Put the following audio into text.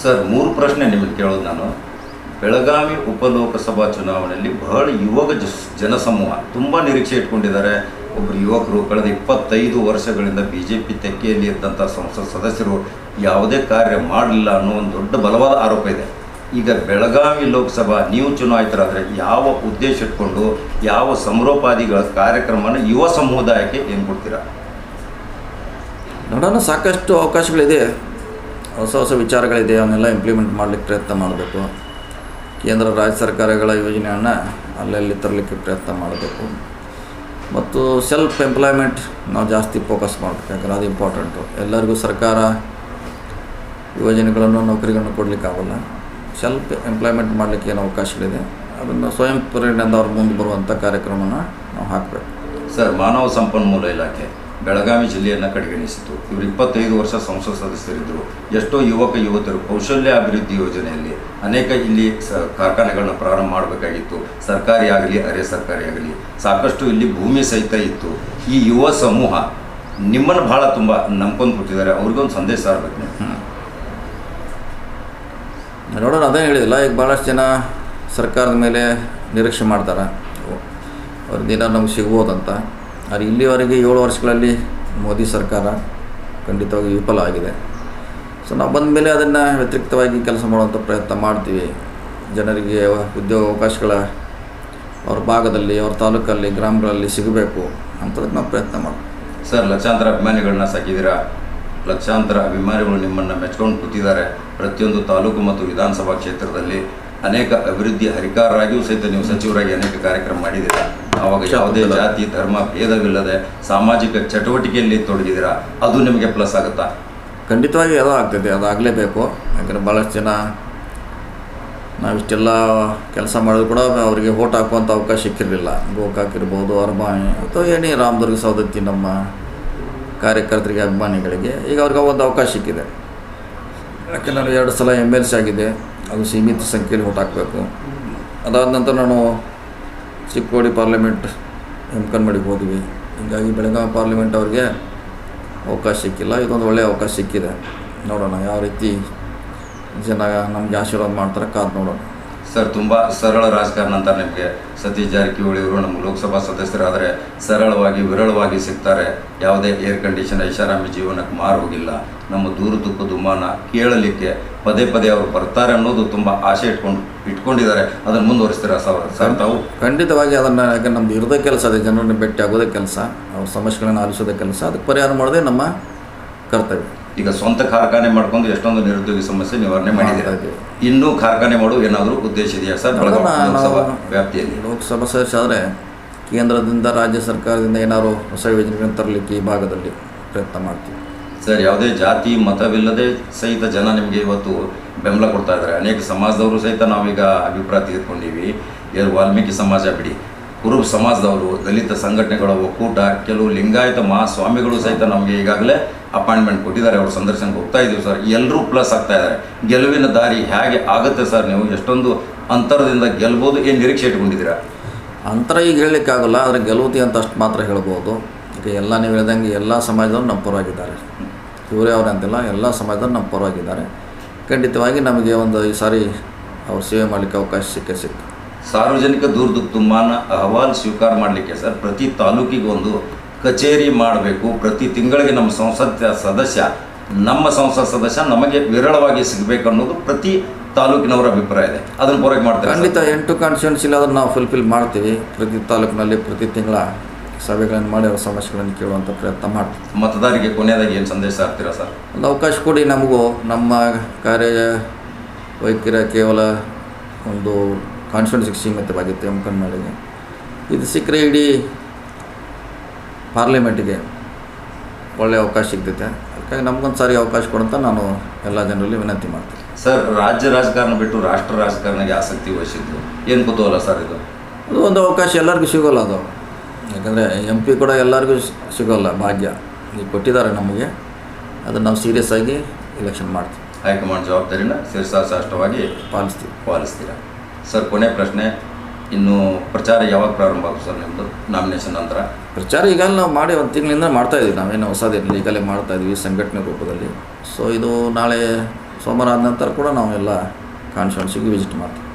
Sir, ಮೂರು ಪ್ರಶ್ನೆ ನಿಮಗೆ ಕೇಳೋದು ನಾನು. ಬೆಳಗಾವಿ ಉಪಲೋಕಸಭಾ ಚುನಾವಣೆಯಲ್ಲಿ ಬಹಳ ಯುವಕ ಜನಸಮೂಹ ತುಂಬ ನಿರೀಕ್ಷೆ ಇಟ್ಕೊಂಡಿದ್ದಾರೆ. ಒಬ್ಬರು ಯುವಕರು ಕಳೆದ ಇಪ್ಪತ್ತೈದು ವರ್ಷಗಳಿಂದ ಬಿ ಜೆ ಪಿ ತೆಕ್ಕೆಯಲ್ಲಿ ಇದ್ದಂಥ ಸಂಸತ್ ಸದಸ್ಯರು ಯಾವುದೇ ಕಾರ್ಯ ಮಾಡಲಿಲ್ಲ ಅನ್ನೋ ಒಂದು ದೊಡ್ಡ ಬಲವಾದ ಆರೋಪ ಇದೆ. ಈಗ ಬೆಳಗಾವಿ ಲೋಕಸಭಾ ನೀವು ಚುನಾಯಿತರಾದರೆ ಯಾವ ಉದ್ದೇಶ ಇಟ್ಕೊಂಡು, ಯಾವ ಸಮರೋಪಾದಿಗಳ ಕಾರ್ಯಕ್ರಮನ ಯುವ ಸಮುದಾಯಕ್ಕೆ ಏನು ಕೊಡ್ತೀರಾ? ನೋಡೋಣ, ಸಾಕಷ್ಟು ಅವಕಾಶಗಳಿದೆ. ಹೊಸ ಹೊಸ ವಿಚಾರಗಳಿದೆ, ಅವನ್ನೆಲ್ಲ ಇಂಪ್ಲಿಮೆಂಟ್ ಮಾಡಲಿಕ್ಕೆ ಪ್ರಯತ್ನ ಮಾಡಬೇಕು. ಕೇಂದ್ರ ರಾಜ್ಯ ಸರ್ಕಾರಗಳ ಯೋಜನೆಯನ್ನು ಅಲ್ಲಲ್ಲಿ ತರಲಿಕ್ಕೆ ಪ್ರಯತ್ನ ಮಾಡಬೇಕು. ಮತ್ತು ಸೆಲ್ಫ್ ಎಂಪ್ಲಾಯ್ಮೆಂಟ್ ನಾವು ಜಾಸ್ತಿ ಫೋಕಸ್ ಮಾಡಬೇಕು ಅದು ಇಂಪಾರ್ಟೆಂಟು ಎಲ್ಲರಿಗೂ ಸರ್ಕಾರ ಯೋಜನೆಗಳನ್ನು, ನೌಕರಿಗಳನ್ನು ಕೊಡಲಿಕ್ಕಾಗಲ್ಲ ಸೆಲ್ಫ್ ಎಂಪ್ಲಾಯ್ಮೆಂಟ್ ಮಾಡಲಿಕ್ಕೆ ಏನು ಅವಕಾಶಗಳಿದೆ. ಅದನ್ನು ಸ್ವಯಂ ಪ್ರೇರಣೆಯಿಂದ ಅವ್ರ ಮುಂದೆ ಬರುವಂಥ ಕಾರ್ಯಕ್ರಮನ ನಾವು ಹಾಕಬೇಕು. ಸರ್, ಮಾನವ ಸಂಪನ್ಮೂಲ ಇಲಾಖೆ. ಬೆಳಗಾವಿ ಜಿಲ್ಲೆಯನ್ನು ಕಡೆಗಣಿಸಿತು. ಇವರು ಇಪ್ಪತ್ತೈದು ವರ್ಷ ಸಂಸತ್ ಸದಸ್ಯರಿದ್ದರು ಎಷ್ಟೋ ಯುವಕ ಯುವತಿಯರು ಕೌಶಲ್ಯ ಅಭಿವೃದ್ಧಿ ಯೋಜನೆಯಲ್ಲಿ ಅನೇಕ ಇಲ್ಲಿ ಸ ಕಾರ್ಖಾನೆಗಳನ್ನ ಪ್ರಾರಂಭ ಮಾಡಬೇಕಾಗಿತ್ತು. ಸರ್ಕಾರಿ ಆಗಲಿ, ಅರೆ ಸರ್ಕಾರಿ ಆಗಲಿ, ಸಾಕಷ್ಟು ಇಲ್ಲಿ ಭೂಮಿ ಸಹಿತ ಇತ್ತು. ಈ ಯುವ ಸಮೂಹ ನಿಮ್ಮನ್ನು ಭಾಳ ತುಂಬ ನಂಬ್ಕೊಂಡು ಕೂತಿದ್ದಾರೆ. ಅವ್ರಿಗೊಂದು ಸಂದೇಶ ಆಗಬೇಕು ನೋಡೋಣ, ಅದೇ ಹೇಳಿದಿಲ್ಲ ಈಗ ಭಾಳಷ್ಟು ಜನ ಸರ್ಕಾರದ ಮೇಲೆ ನಿರೀಕ್ಷೆ ಮಾಡ್ತಾರೆ. ಅವ್ರದ್ದು ಏನಾರು ನಮ್ಗೆ ಸಿಗ್ಬೋದಂತ. ಆದರೆ ಇಲ್ಲಿವರೆಗೆ ಏಳು ವರ್ಷಗಳಲ್ಲಿ ಮೋದಿ ಸರ್ಕಾರ ಖಂಡಿತವಾಗಿ ವಿಫಲ ಆಗಿದೆ. ಸೊ ನಾವು ಬಂದ ಮೇಲೆ ಅದನ್ನು ವ್ಯತಿರಿಕ್ತವಾಗಿ ಕೆಲಸ ಮಾಡುವಂಥ ಪ್ರಯತ್ನ ಮಾಡ್ತೀವಿ. ಜನರಿಗೆ ಉದ್ಯೋಗ ಅವಕಾಶಗಳ ಅವ್ರ ಭಾಗದಲ್ಲಿ, ಅವ್ರ ತಾಲೂಕಲ್ಲಿ, ಗ್ರಾಮಗಳಲ್ಲಿ ಸಿಗಬೇಕು ಅಂಥದಕ್ಕೆ ನಾವು ಪ್ರಯತ್ನ ಮಾಡ್ತೀವಿ. ಸರ್, ಲಕ್ಷಾಂತರ ಅಭಿಮಾನಿಗಳನ್ನ ಸಾಕಿದ್ದೀರಾ? ಲಕ್ಷಾಂತರ ಅಭಿಮಾನಿಗಳು ನಿಮ್ಮನ್ನು ಮೆಚ್ಕೊಂಡು ಕೂತಿದ್ದಾರೆ. ಪ್ರತಿಯೊಂದು ತಾಲೂಕು ಮತ್ತು ವಿಧಾನಸಭಾ ಕ್ಷೇತ್ರದಲ್ಲಿ ಅನೇಕ ಅಭಿವೃದ್ಧಿ ಹರಿಕಾರರಾಗಿಯೂ ಸಹಿತ ನೀವು ಸಚಿವರಾಗಿ ಅನೇಕ ಕಾರ್ಯಕ್ರಮ ಮಾಡಿದ್ದೀರಾ? ಆವಾಗ ಯಾವುದೇ ಜಾತಿ ಧರ್ಮ ಭೇದವಿಲ್ಲದೆ ಸಾಮಾಜಿಕ ಚಟುವಟಿಕೆಯಲ್ಲಿ ತೊಡಗಿದಿರಾ ಅದು ನಿಮಗೆ ಪ್ಲಸ್ ಆಗುತ್ತಾ? ಖಂಡಿತವಾಗಿ ಅದು ಆಗ್ತದೆ ಅದು ಆಗಲೇಬೇಕು. ಯಾಕಂದರೆ ಭಾಳಷ್ಟು ಜನ ನಾವಿಷ್ಟೆಲ್ಲ ಕೆಲಸ ಮಾಡಿದ್ರು ಕೂಡ ಅವರಿಗೆ ಓಟ್ ಹಾಕುವಂಥ ಅವಕಾಶ ಸಿಕ್ಕಿರಲಿಲ್ಲ. ಗೋಕಾಕ್ ಇರ್ಬೋದು ಅರ್ಬಾಯಿ ಅಥವಾ ಏನೇ ರಾಮದುರ್ಗ ಸವದತ್ತಿ ನಮ್ಮ ಕಾರ್ಯಕರ್ತರಿಗೆ ಅಭಿಮಾನಿಗಳಿಗೆ ಈಗ ಅವ್ರಿಗೆ ಒಂದು ಅವಕಾಶ ಸಿಕ್ಕಿದೆ. ಯಾಕೆ ನಾನು ಎರಡು ಸಲ ಎಂ ಎಲ್ ಸಿ ಆಗಿದೆ. ಅದು ಸೀಮಿತ ಸಂಖ್ಯೆಯಲ್ಲಿ ಓಟ್ ಹಾಕಬೇಕು. ಅದಾದ ನಂತರ ನಾನು ಚಿಕ್ಕೋಡಿ ಪಾರ್ಲಿಮೆಂಟ್ ಹೆಮ್ಕನ್ಮಡಿಗೆ ಹೋದ್ವಿ ಹೀಗಾಗಿ ಬೆಳಗಾವಿ ಪಾರ್ಲಿಮೆಂಟ್ ಅವ್ರಿಗೆ ಅವಕಾಶ ಸಿಕ್ಕಿಲ್ಲ. ಇದೊಂದು ಒಳ್ಳೆಯ ಅವಕಾಶ ಸಿಕ್ಕಿದೆ. ನೋಡೋಣ, ಯಾವ ರೀತಿ ಜನ ನಮಗೆ ಆಶೀರ್ವಾದ ಮಾಡ್ತಾರೆ ಕಾದು ನೋಡೋಣ. ಸರ್ ತುಂಬ ಸರಳ ರಾಜಕಾರಣ ಅಂತ ನಿಮಗೆ ಸತೀಶ್ ಜಾರಕಿಹೊಳಿ ಅವರು ನಮ್ಮ ಲೋಕಸಭಾ ಸದಸ್ಯರಾದರೆ ಸರಳವಾಗಿ, ವಿರಳವಾಗಿ ಸಿಗ್ತಾರೆ. ಯಾವುದೇ ಏರ್ ಕಂಡೀಷನ್ ಐಷಾರಾಮಿ ಜೀವನಕ್ಕೆ ಮಾರು ಹೋಗಿಲ್ಲ ನಮ್ಮ ದೂರ ದುಃಖ ದುಮ್ಮಾನ ಕೇಳಲಿಕ್ಕೆ ಪದೇ ಪದೇ ಅವರು ಬರ್ತಾರೆ ಅನ್ನೋದು ತುಂಬ ಆಸೆ ಇಟ್ಕೊಂಡು, ಇಟ್ಕೊಂಡಿದ್ದಾರೆ. ಅದನ್ನು ಮುಂದುವರಿಸ್ತೀರಾ ಸರ್ ಸರ್, ತಾವು? ಖಂಡಿತವಾಗಿ ಅದನ್ನು ಯಾಕಂದ್ರೆ ನಮ್ದು ಇರೋದೇ ಕೆಲಸ ಅದೇ, ಜನರನ್ನು ಭೇಟಿ ಆಗೋದೇ ಕೆಲಸ. ಅವ್ರ ಸಮಸ್ಯೆಗಳನ್ನು ಆಲಿಸೋದೇ ಕೆಲಸ. ಅದಕ್ಕೆ ಪರಿಹಾರ ಮಾಡೋದೇ ನಮ್ಮ ಕರ್ತವ್ಯ. ಈಗ ಸ್ವಂತ ಕಾರ್ಖಾನೆ ಮಾಡ್ಕೊಂಡು ಎಷ್ಟೊಂದು ನಿರುದ್ಯೋಗಿ ಸಮಸ್ಯೆ ನಿವಾರಣೆ ಮಾಡಿದ್ದಾರೆ ಇನ್ನೂ ಕಾರ್ಖಾನೆ ಮಾಡುವ ಏನಾದರೂ ಉದ್ದೇಶ ಇದೆಯಾ ಸರ್? ಬೆಳಗಾವಿ ಲೋಕಸಭಾ ವ್ಯಾಪ್ತಿಯಲ್ಲಿ. ಲೋಕಸಭಾ ಕೇಂದ್ರದಿಂದ ರಾಜ್ಯ ಸರ್ಕಾರದಿಂದ ಏನಾದರೂ ಹೊಸ ಯೋಜನೆಗಳನ್ನು ತರಲಿಕ್ಕೆ ಈ ಭಾಗದಲ್ಲಿ ಪ್ರಯತ್ನ ಮಾಡ್ತೀವಿ. ಸರ್ ಯಾವುದೇ ಜಾತಿ ಮತವಿಲ್ಲದೆ ಸಹಿತ ಜನ ನಿಮಗೆ ಇವತ್ತು ಬೆಂಬಲ ಕೊಡ್ತಾ ಇದ್ದಾರೆ. ಅನೇಕ ಸಮಾಜದವರು ಸಹಿತ ನಾವೀಗ ಅಭಿಪ್ರಾಯ ತೆಗೆದುಕೊಂಡಿವಿ. ಏನು ವಾಲ್ಮೀಕಿ ಸಮಾಜ ಬಿಡಿ. ಕುರುಬ ಸಮಾಜದವರು, ದಲಿತ ಸಂಘಟನೆಗಳ ಒಕ್ಕೂಟ, ಕೆಲವು ಲಿಂಗಾಯತ ಮಹಾಸ್ವಾಮಿಗಳು ಸಹಿತ ನಮಗೆ ಈಗಾಗಲೇ ಅಪಾಯಿಂಟ್ಮೆಂಟ್ ಕೊಟ್ಟಿದ್ದಾರೆ. ಅವ್ರ ಸಂದರ್ಶನಕ್ಕೆ ಹೋಗ್ತಾ ಇದ್ದೀವಿ ಸರ್. ಎಲ್ಲರೂ ಪ್ಲಸ್ ಆಗ್ತಾ ಇದ್ದಾರೆ. ಗೆಲುವಿನ ದಾರಿ ಹೇಗೆ ಆಗುತ್ತೆ ಸರ್ ನೀವು? ಎಷ್ಟೊಂದು ಅಂತರದಿಂದ ಗೆಲ್ಬೋದು? ಏನು ನಿರೀಕ್ಷೆ ಇಟ್ಕೊಂಡಿದ್ದೀರಾ? ಅಂತರ ಈಗ ಹೇಳಲಿಕ್ಕಾಗಲ್ಲ ಆದರೆ ಗೆಲುವುತಿ ಅಂತ ಅಷ್ಟು ಮಾತ್ರ ಹೇಳ್ಬೋದು. ಈಗ ಎಲ್ಲ ನೀವು ಹೇಳ್ದಂಗೆ ಎಲ್ಲ ಸಮಾಜದವ್ರು ನಮ್ಮ ಪರವಾಗಿದ್ದಾರೆ. ಇವರೇ ಅಂತಿಲ್ಲ, ಎಲ್ಲ ಸಮಾಜದವ್ರು ನಮ್ಮ ಪರವಾಗಿದ್ದಾರೆ. ಖಂಡಿತವಾಗಿ ನಮಗೆ ಒಂದು ಈ ಸಾರಿ ಅವ್ರು ಸೇವೆ ಮಾಡಲಿಕ್ಕೆ ಅವಕಾಶ ಸಿಕ್ಕೇ ಸಿಕ್ತು. ಸಾರ್ವಜನಿಕ ದೂರದ ತುಂಬಾನ ಅಹವಾಲು ಸ್ವೀಕಾರ ಮಾಡಲಿಕ್ಕೆ ಸರ್ ಪ್ರತಿ ತಾಲೂಕಿಗೊಂದು ಕಚೇರಿ ಮಾಡಬೇಕು. ಪ್ರತಿ ತಿಂಗಳಿಗೆ ನಮ್ಮ ಸಂಸತ್ ಸದಸ್ಯ ನಮ್ಮ ಸಂಸತ್ ಸದಸ್ಯ ನಮಗೆ ವಿರಳವಾಗಿ ಸಿಗಬೇಕು ಅನ್ನೋದು ಪ್ರತಿ ತಾಲೂಕಿನವರ ಅಭಿಪ್ರಾಯ ಇದೆ. ಅದನ್ನು ಪೂರೈಕೆ ಮಾಡ್ತಾರೆ ಖಂಡಿತ ಎಂಟು ಕಾನ್ಸ್ಟಿಟ್ಯೂನ್ಸಿಲಿ ಅದನ್ನು ನಾವು ಫುಲ್ಫಿಲ್ ಮಾಡ್ತೀವಿ. ಪ್ರತಿ ತಾಲೂಕಿನಲ್ಲಿ ಪ್ರತಿ ತಿಂಗಳ ಸಭೆಗಳನ್ನು ಮಾಡಿ ಅವರ ಸಮಸ್ಯೆಗಳನ್ನು ಕೇಳುವಂಥ ಪ್ರಯತ್ನ ಮಾಡ್ತೀವಿ. ಮತದಾರರಿಗೆ ಕೊನೆಯದಾಗಿ ಏನು ಸಂದೇಶ ಆಗ್ತೀರಾ ಸರ್? ಒಂದು ಅವಕಾಶ ಕೊಡಿ ನಮಗೂ. ನಮ್ಮ ಕಾರ್ಯ ವೈಖರಿ ಕೇವಲ ಒಂದು ಕಾನ್ಸ್ಟಿಟ್ಯೂನ್ಸಿಗೆ ಸೀಮಿತವಾಗಿತ್ತು ಎಂ ಕನ್ನಡಿಗೆ ಇದು ಸಿಕ್ಕರೆ ಇಡೀ ಪಾರ್ಲಿಮೆಂಟಿಗೆ ಒಳ್ಳೆಯ ಅವಕಾಶ ಸಿಗ್ತೈತೆ. ಅದಕ್ಕಾಗಿ ನಮಗೊಂದು ಸಾರಿ ಅವಕಾಶ ಕೊಡಂತ ನಾನು ಎಲ್ಲ ಜನರಲ್ಲಿ ವಿನಂತಿ ಮಾಡ್ತೀನಿ. ಸರ್ ರಾಜ್ಯ ರಾಜಕಾರಣ ಬಿಟ್ಟು ರಾಷ್ಟ್ರ ರಾಜಕಾರಣಕ್ಕೆ ಆಸಕ್ತಿ ವಹಿಸಿದ್ದು ಏನು ಕುತೂಹಲ ಸರ್ ಇದು? ಅದು ಒಂದು ಅವಕಾಶ ಎಲ್ಲರಿಗೂ ಸಿಗೋಲ್ಲ ಅದು. ಯಾಕಂದರೆ ಎಂ ಪಿ ಕೂಡ ಎಲ್ಲರಿಗೂ ಸಿಗೋಲ್ಲ ಭಾಗ್ಯ. ಈಗ ಕೊಟ್ಟಿದ್ದಾರೆ ನಮಗೆ. ಅದನ್ನು ನಾವು ಸೀರಿಯಸ್ ಆಗಿ ಎಲೆಕ್ಷನ್ ಮಾಡ್ತೀವಿ. ಹೈಕಮಾಂಡ್ ಜವಾಬ್ದಾರಿನ ಶಿರಸಾಷ್ಟಾಷ್ಟವಾಗಿ ಪಾಲಿಸ್ತೀವಿ. ಪಾಲಿಸ್ತೀರಾ? ಸರ್, ಕೊನೆ ಪ್ರಶ್ನೆ. ಇನ್ನು ಪ್ರಚಾರ ಯಾವಾಗ ಪ್ರಾರಂಭ ಆಗುತ್ತೆ ಸರ್ ನಿಮ್ಮದು ನಾಮಿನೇಷನ್ ನಂತರ? ಪ್ರಚಾರ ಈಗ ನಾವು ಮಾಡಿ ಒಂದು ತಿಂಗಳಿಂದ ಮಾಡ್ತಾ ಇದ್ದೀವಿ ನಾವೇನು ಹೊಸದೇನು ಈಗಲೇ ಮಾಡ್ತಾ ಇದ್ವಿ ಸಂಘಟನೆ ರೂಪದಲ್ಲಿ. ಸೊ ಇದು ನಾಳೆ ಸೋಮವಾರ ಆದ ನಂತರ ಕೂಡ ನಾವೆಲ್ಲ ಕಾನ್ಫರೆನ್ಸಿಗೆ ವಿಸಿಟ್ ಮಾಡ್ತೀವಿ.